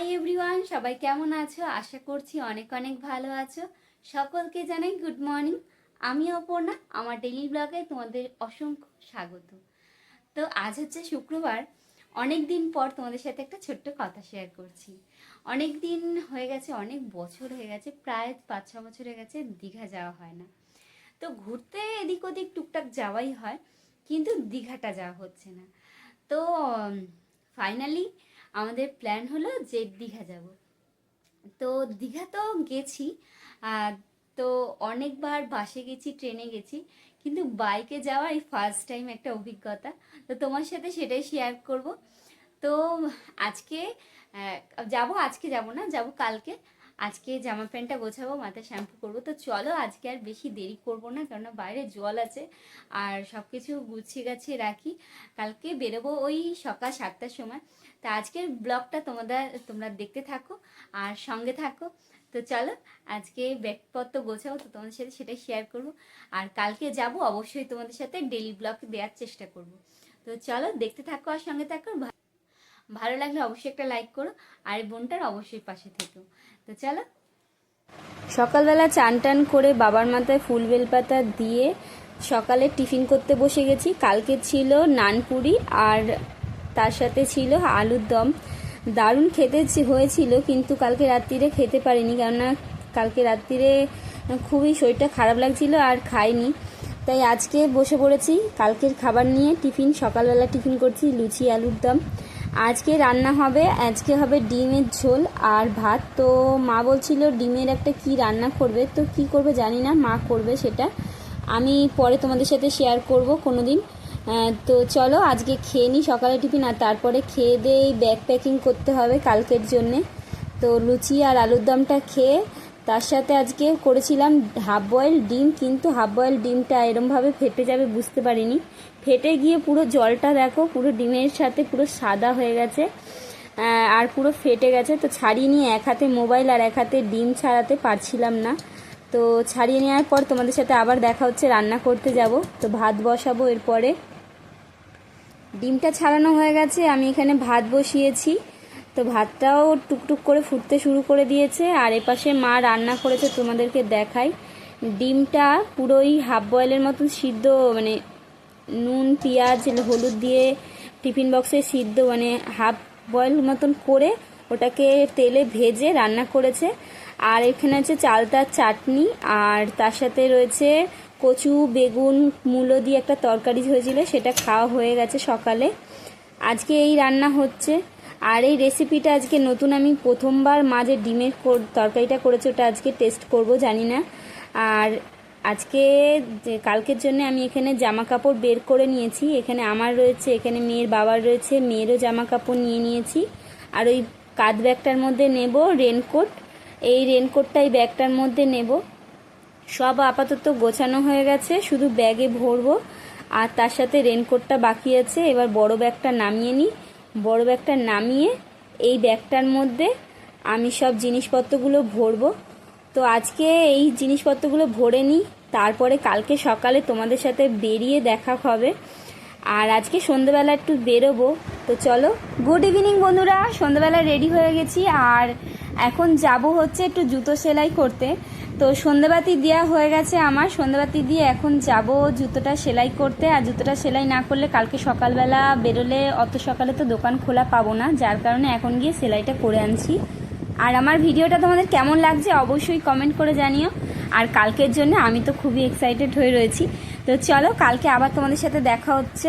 Hi everyone, সবাই কেমন আছো? আশা করছি অনেক অনেক ভালো আছো। সকলকে জানাই গুড মর্নিং। আমি অপর্ণা, আমার ডেইলি ব্লগে তোমাদের অসংখ্য স্বাগত। তো আজ হচ্ছে শুক্রবার। অনেক দিন পর তোমাদের সাথে একটা ছোট্ট কথা শেয়ার করছি। অনেক দিন হয়ে গেছে, অনেক বছর হয়ে গেছে, প্রায় পাঁচ, ছ বছর হয়ে গেছে, দীঘা যাওয়া হয় না। তো ঘুরতে এদিক ওদিক টুকটাক যাওয়াই হয়, কিন্তু দীঘাটা যাওয়া হচ্ছে না। তো ফাইনালি আমাদের প্ল্যান হলো যে দীঘা যাব। তো দীঘা তো গেছি তো অনেকবার বাসে গেছি, ট্রেনে গেছি, কিন্তু বাইকে যাওয়া এই ফার্স্ট টাইম একটা অভিজ্ঞতা। তো তোমার সাথে সেটাই শেয়ার করব। তো আজকে যাব আজকে যাব না, যাব কালকে। আজকে জামা প্যান্টটা গোছাবো, মাথায় শ্যাম্পু করব। তো চলো আজকে আর বেশি দেরি করব না, কেননা বাইরে জল আছে আর সব কিছু গুছিয়ে গাছিয়ে রাখি। কালকে বেরোবো ওই সকাল সাতটার সময়। তা আজকের ব্লগটা তোমাদের তোমরা দেখতে থাকো আর সঙ্গে থাকো। তো চলো আজকে ব্যাগপত্র গোছাবো, তো তোমাদের সাথে সেটাই শেয়ার করব। আর কালকে যাব অবশ্যই তোমাদের সাথে ডেলি ব্লগ দেওয়ার চেষ্টা করব। তো চলো দেখতে থাকো আর সঙ্গে থাকো। ভালো লাগলে অবশ্যই একটা লাইক করো, আর বোনটার অবশ্যই পাশে থেকো। তো চলো। সকালবেলা চান টান করে বাবার মাথায় ফুল বেলপাতা দিয়ে সকালে টিফিন করতে বসে গেছি। কালকে ছিল নানপুরি আর তার সাথে ছিল আলুর দম। দারুণ খেতে হয়েছিল, কিন্তু কালকে রাত্রিরে খেতে পারিনি কেননা কালকে রাত্রিরে খুবই শরীরটা খারাপ লাগছিল আর খাইনি। তাই আজকে বসে পড়েছি। কালকের খাবার নিয়ে টিফিন, সকালবেলা টিফিন করছি লুচি, আলুর দম। আজকে রান্না হবে, আজকে হবে ডিমের ঝোল আর ভাত। তো মা বলছিল ডিমের একটা কি রান্না করবে, তো কি করবে জানি না, মা করবে সেটা। আমি পরে তোমাদের সাথে শেয়ার করব কোনো দিন তো চলো আজকে খেয়ে নিই সকালে টিফিন আর তারপরে খেয়ে দিয়ে ব্যাগ প্যাকিং করতে হবে কালকের জন্যে। তো লুচি আর আলুর দমটা খেয়ে তার সাথে আজকে করেছিলাম হাফ বয়েল ডিম, কিন্তু হাফ বয়েল ডিমটা এরমভাবে ফেটে যাবে বুঝতে পারিনি। ফেটে গিয়ে পুরো জলটা দেখো, পুরো ডিমের সাথে পুরো সাদা হয়ে গেছে আর পুরো ফেটে গেছে। তো ছাড়িয়ে নিয়ে এক হাতে মোবাইল আর এক হাতে ডিম ছাড়াতে পারছিলাম না। তো ছাড়িয়ে নেওয়ার পর তোমাদের সাথে আবার দেখা হচ্ছে, রান্না করতে যাব। তো ভাত বসাবো এরপরে। ডিমটা ছাড়ানো হয়ে গেছে, আমি এখানে ভাত বসিয়েছি। তো ভাতটাও টুকটুক করে ফুটতে শুরু করে দিয়েছে, আর এপাশে মা রান্না করেছে তোমাদেরকে দেখাই। ডিমটা পুরোই হাফ বয়েলের মতন সিদ্ধ মানে নুন, পেঁয়াজ, হলুদ দিয়ে টিফিন বক্সে সিদ্ধ মানে হাফ বয়েল মতন করে ওটাকে তেলে ভেজে রান্না করেছে। আর এখানে আছে চালতার চাটনি, আর তার সাথে রয়েছে কচু, বেগুন, মূলো দিয়ে একটা তরকারি হয়েছিল, সেটা খাওয়া হয়ে গেছে সকালে। আজকে এই রান্না হচ্ছে। আর এই রেসিপিটা আজকে নতুন, আমি প্রথমবার মাঝে ডিমের তরকারিটা করেছি, ওটা আজকে টেস্ট করব, জানি না। আর আজকে কালকের জন্য আমি এখানে জামা কাপড় বের করে নিয়েছি। এখানে আমার রয়েছে, এখানে মেয়ের বাবার রয়েছে, মেয়েরও জামা কাপড় নিয়ে নিয়েছি। আর ওই কাঁধ ব্যাগটার মধ্যে নেব রেনকোট এই রেনকোটটা এই ব্যাগটার মধ্যে নেব। সব আপাতত গোছানো হয়ে গেছে, শুধু ব্যাগে ভরবো। আর তার সাথে রেনকোটটা বাকি আছে, এবার বড় ব্যাগটা নামিয়ে নিই। বড় ব্যাগটা নামিয়ে এই ব্যাগটার মধ্যে আমি সব জিনিসপত্রগুলো ভরবো। তো আজকে এই জিনিসপত্রগুলো ভরে নিই, তারপরে কালকে সকালে তোমাদের সাথে বেরিয়ে দেখা হবে। আর আজকে সন্ধ্যেবেলা একটু বেরোবো তো চলো গুড ইভিনিং বন্ধুরা, সন্ধ্যেবেলা রেডি হয়ে গেছি, আর এখন যাব হচ্ছে একটু জুতো সেলাই করতে। তো সন্ধ্যেবাতি দেওয়া হয়ে গেছে আমার, সন্ধ্যেবাতি দিয়ে এখন যাব জুতোটা সেলাই করতে, আর জুতোটা সেলাই না করলে কালকে সকালবেলা বেরোলে অত সকালে তো দোকান খোলা পাবো না, যার কারণে এখন গিয়ে সেলাইটা করে আনছি। আর আমার ভিডিওটা তোমাদের কেমন লাগছে অবশ্যই কমেন্ট করে জানিও, আর কালকের জন্য আমি তো খুবই এক্সাইটেড হয়ে রয়েছি। তো চলো, কালকে আবার তোমাদের সাথে দেখা হচ্ছে।